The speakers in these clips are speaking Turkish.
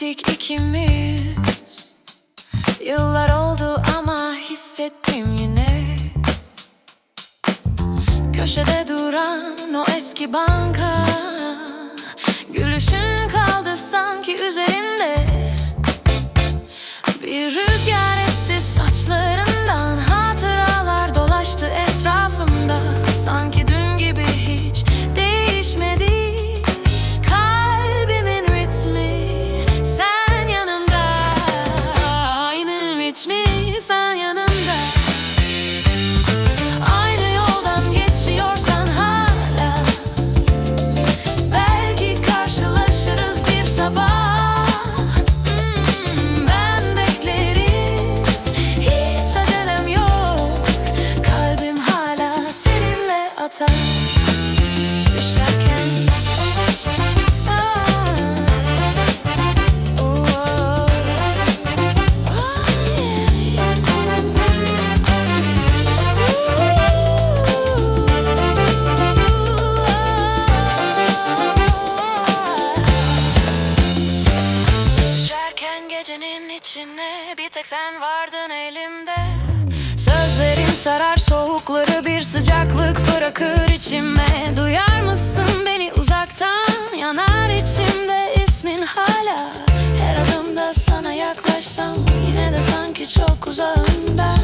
geçtik ikimiz. Yıllar oldu ama hissettim yine. Köşede duran o eski banka. Gülüşün kaldı sanki üzerinde. Bir rüzgar esti saçlarından atar Düşerken Ah, oh, oh. Ah, gecenin içine bir tek sen vardın elimde Sözlerin sarar soğukları içime Duyar mısın beni? Uzaktan yanar içimde ismin hala. Her adımda sana yaklaşsam yine de sanki çok uzağında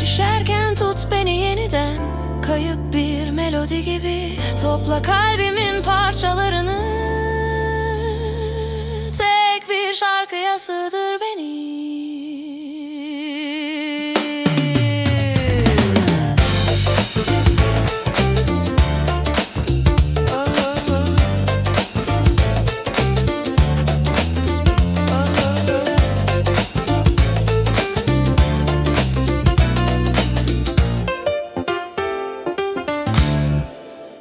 Düşerken tut beni yeniden. Kayıp bir melodi gibi Topla kalbimin parçalarını. Tek bir şarkıya sığdır beni